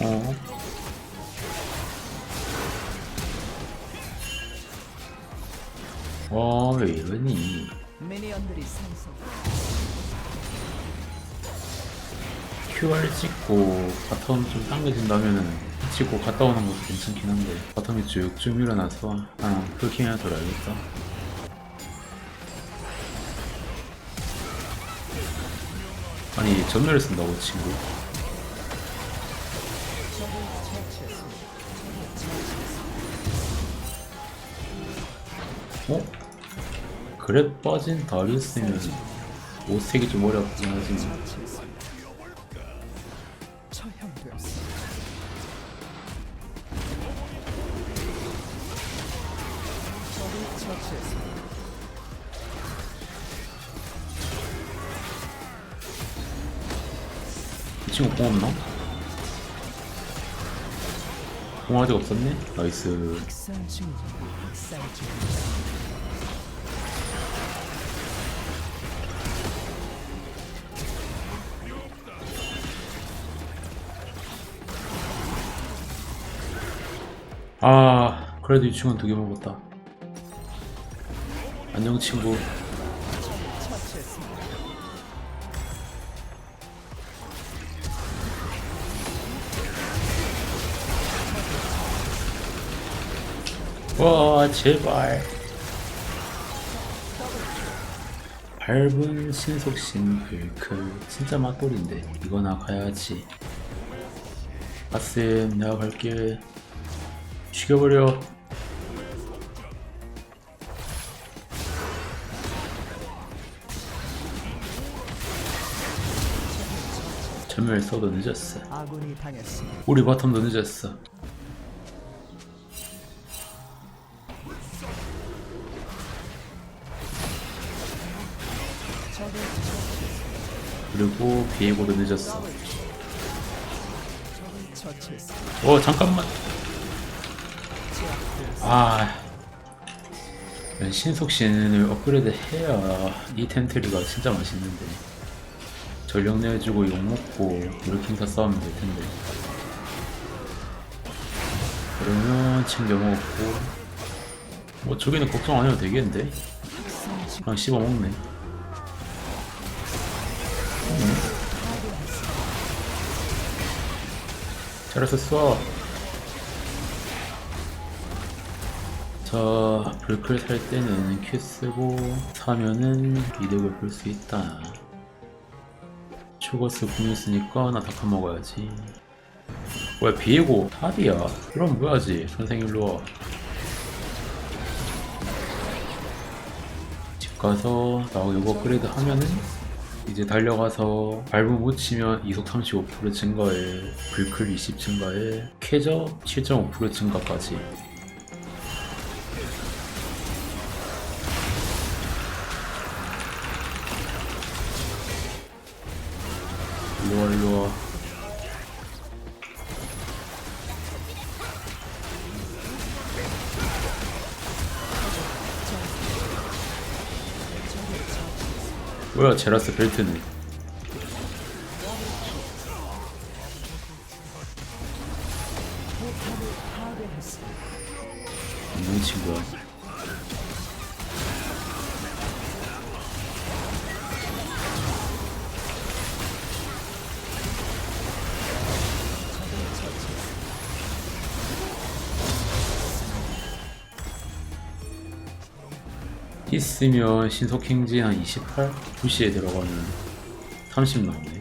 어. 어, 왜 이러니? 미니언들이. QR 찍고 바텀 좀 당겨진다면은 찍고 갔다 오는 것도 괜찮긴 한데 바텀이 쭉 쭉 밀어놔서 아 풀킹이나 돌아야겠다 아니 전멸을 쓴다고 친구 어? 그래 빠진 다리우스면 옷색이 좀 머리 아프긴 하지 처 이 친구 공 없나? 공 아직 없었네? 나이스. 아 그래도 이 친구는 두개 먹었다 안녕 친구 와 제발. 밟은 신속신 불클 진짜 맛돌인데 이거나 가야지. 아쌤 내가 갈게. 죽여버려. 전멸 써도 늦었어. 우리 바텀도 늦었어 그리고 비에고도 늦었어. 어 잠깐만. 아 신속신을 업그레이드 해야 이 템트리가 진짜 맛있는데. 전력 내주고 욕먹고 이렇게 싸우면 될 텐데. 그러면 챙겨 먹었고. 뭐 저기는 걱정 안 해도 되겠는데. 그냥 씹어 먹네 써. 자, 불클 살 때는 큐 쓰고 사면은 이득을 볼 수 있다. 초거스 궁 있으니까 나 닭한 먹어야지. 왜 비에고 탑이야? 그럼 뭐야지? 선생 일로 와. 집 가서 나 이거 업그레이드 하면은 이제 달려가서 밟음 못 치면 이속 35% 증가에 불클 20 증가에 쾌저 7.5% 증가까지. 일로와 일로와 뭐야 제라스 벨트는 있으면 신속행진 한 28? 2시에 들어가면 30 나오네.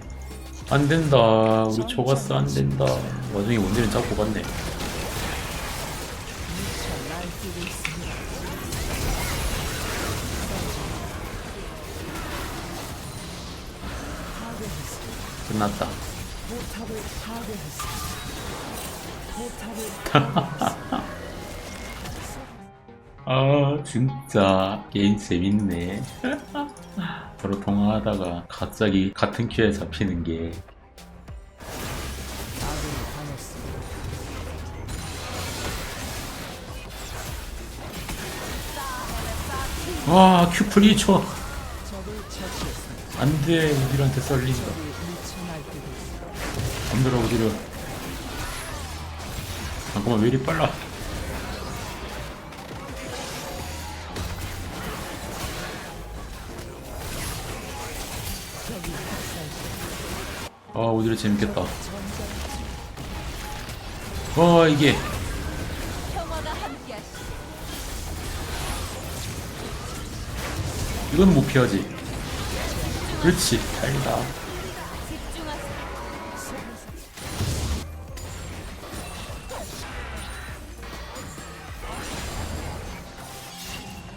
안된다. 우리 초가스 안된다. 와중에 원딜은 잡고 갔네. 끝났다. 아 진짜 게임 재밌네 서로 통화하다가 갑자기 같은 큐에 잡히는 게. 와 2초 적을 처치했습니다. 안돼 우디한테 썰린다 있습니다. 안들어 우디를 잠깐만 왜 이리 빨라 아 우디를 재밌겠다 와 이게. 이건 못 피하지 그렇지 집중하세요.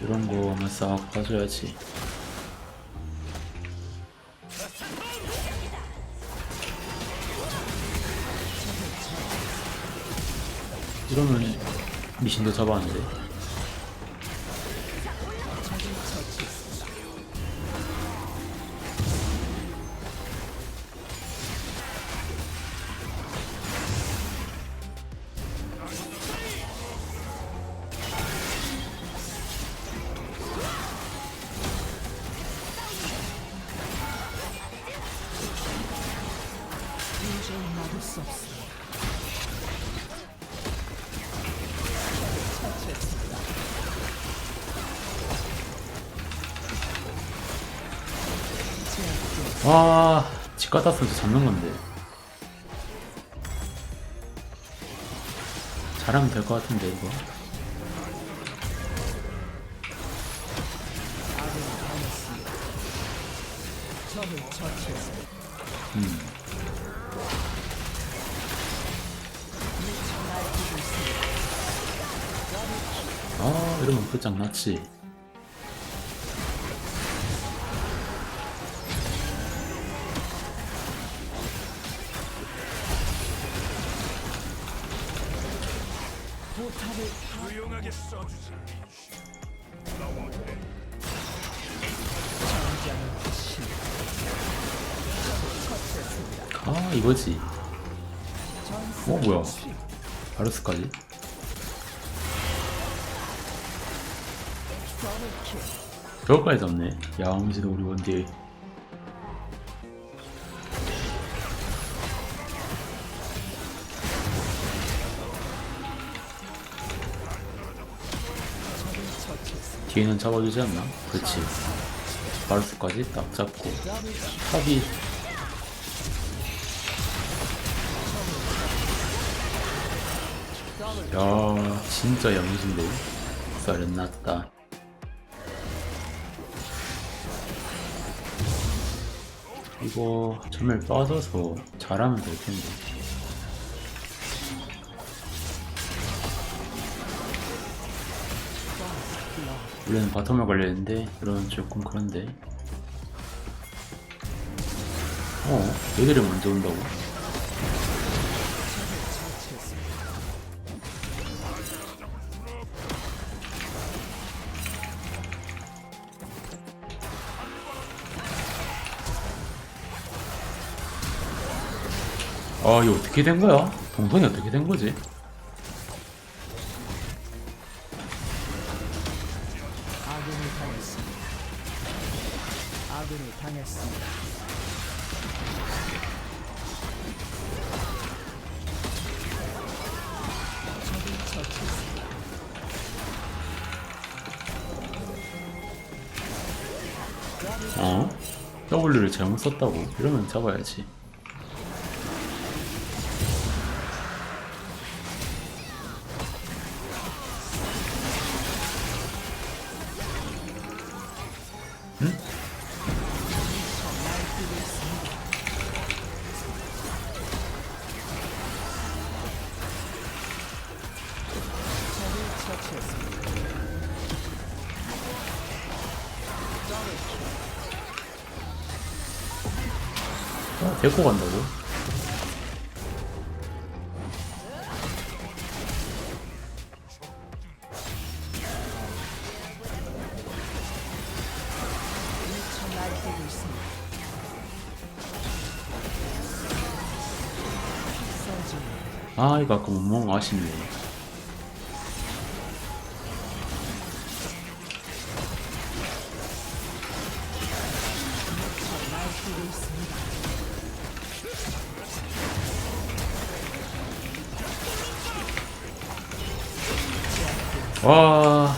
이런 거 한번 싹 봐줘야지 이러면 미신도. 도저히 막을 수 없습 와, 집 쓰면 잡는 건데. 잘하면 될 것 같은데, 이거. 음. 아, 이러면 끝장났지. 아, 이거지. 어, 뭐야. 바루스까지. 더블킬 저거까지 잡네. 야옹지도 우리 원딜. 뒤에는 잡아주지 않나? 그렇지. 바루스까지 딱 잡고. 탑이. 야, 진짜 야무진데. 썰은 났다. 이거 전멸 빠져서 잘하면 될 텐데. 원래는 바텀을 걸렸는데 그런 조금 그런데. 어, 얘들이 먼저 온다고? 아, 이거 어떻게 된 거야? 동선이 어떻게 된 거지? 썼다고? 이러면 잡아야지. 데리고 간다고? 아, 이거 아까 못 먹은 거 아쉽네. 와.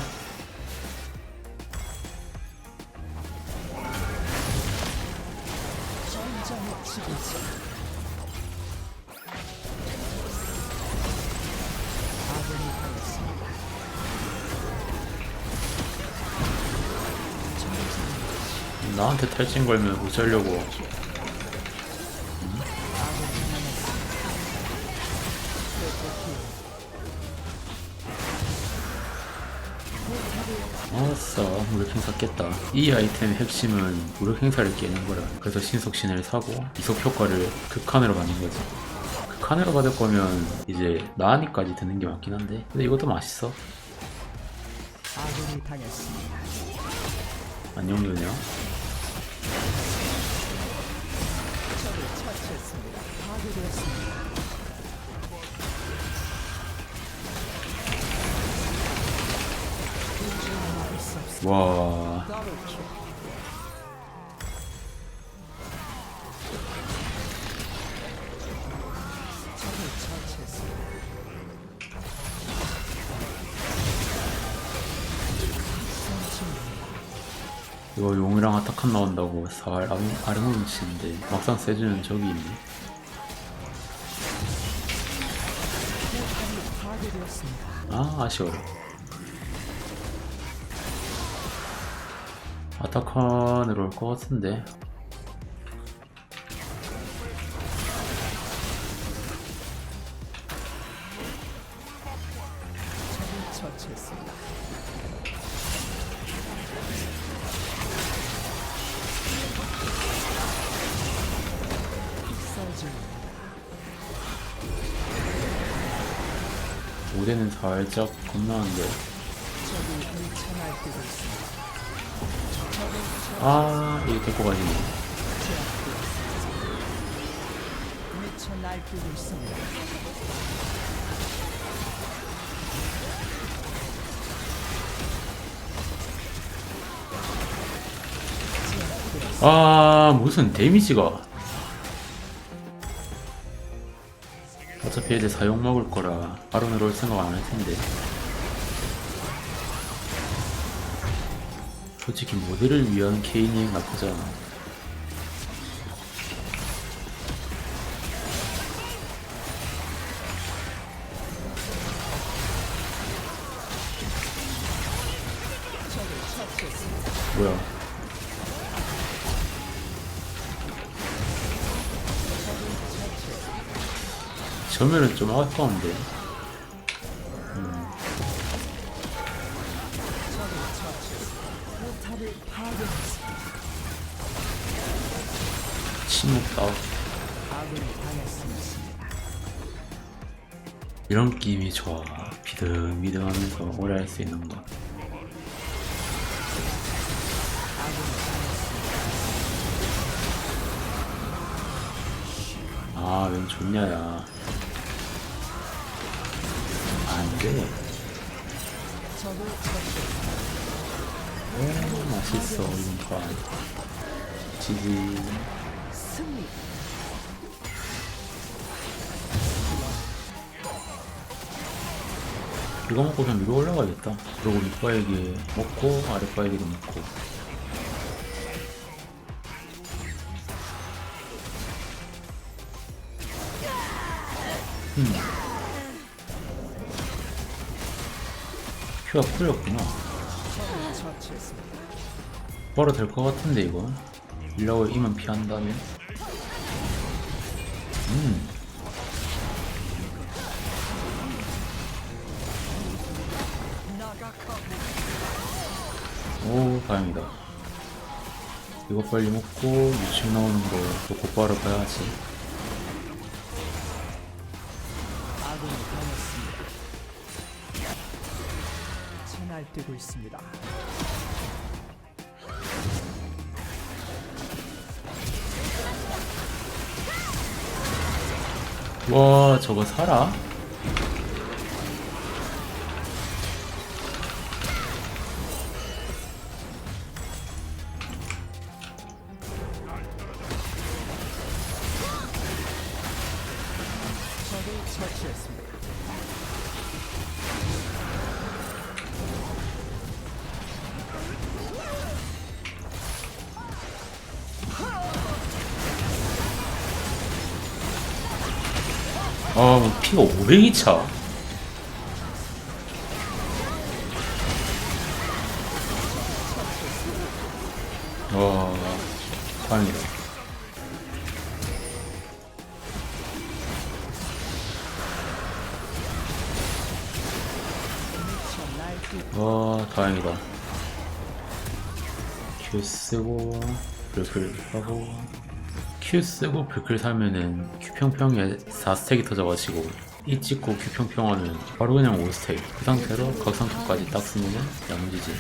나한테 탈진 걸면 어쩌려고 무력 행사 깼다. 이 아이템의 핵심은 무력 행사를 깨는 거라. 그래서 신속 신을 사고 이속 효과를 극한으로 받는 거지. 극한으로 받을 거면 이제 나한이까지 드는 게 맞긴 한데. 근데 이것도 맛있어. 안녕 누냐 와. 이거 용이랑 아타칸 나온다고 살 아르몬 치는데 막상 세주는 저기 있네. 아 아쉬워라 아타칸으로 올 것 같은데. 5대는 살짝 겁나는데 아 이거 데리고. 제압되었습니다. 아 무슨 데미지가 어차피 애들 사용 먹을 거라 바론으로 올 생각 안 할 텐데 솔직히 모델을 위한 케이닝 나쁘지 않아. 뭐야 전면은 좀 아까운데 아군이 당했습니다. 이런 게임이 좋아 비등비등 하면서 오래 할 수 있는 거. 아, 웬 좋냐 야. 안 돼. 적을 처치했습니다. 오, 맛있어, 이번 지지. 승리. 이거 먹고 그냥 위로 올라가야겠다. 그리고 윗바에게 먹고, 아랫바에게도 먹고. 음. 큐가 풀렸구나. 바로 될 것 같은데 이거 일라고 이만 피한다면 음 다행이다. 이거 빨리 먹고 유충 나오는 거또 곧바로 당했습니다. 채날뛰고 있습니다. 와, 저거 살아? 처치했습니다. 아, 뭐 피가 500이 차. 와, 다행이다. 큐 쓰고, 불클 하고. 큐 쓰고 불클 사면은 큐평평에 4스택이 터져가지고 이 찍고 큐평평하면 바로 그냥 5스택 그 상태로 각성표까지 딱 쓰면은 야무지지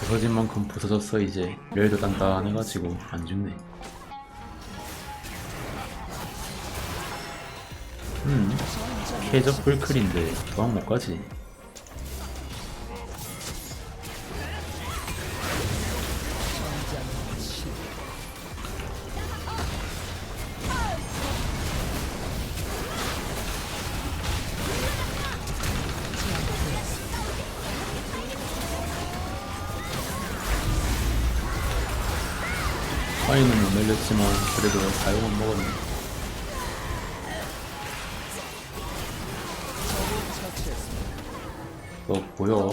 부서진 만큼 부서졌어 이제 멸도 단단해가지고 안 죽네 음. 쾌적 불클인데 도망 못 가지. 파이는 못 날렸지만 그래도 사용은 먹었네 너 보여.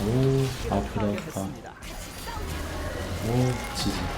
오 아프다 하겠습니다. 오 지지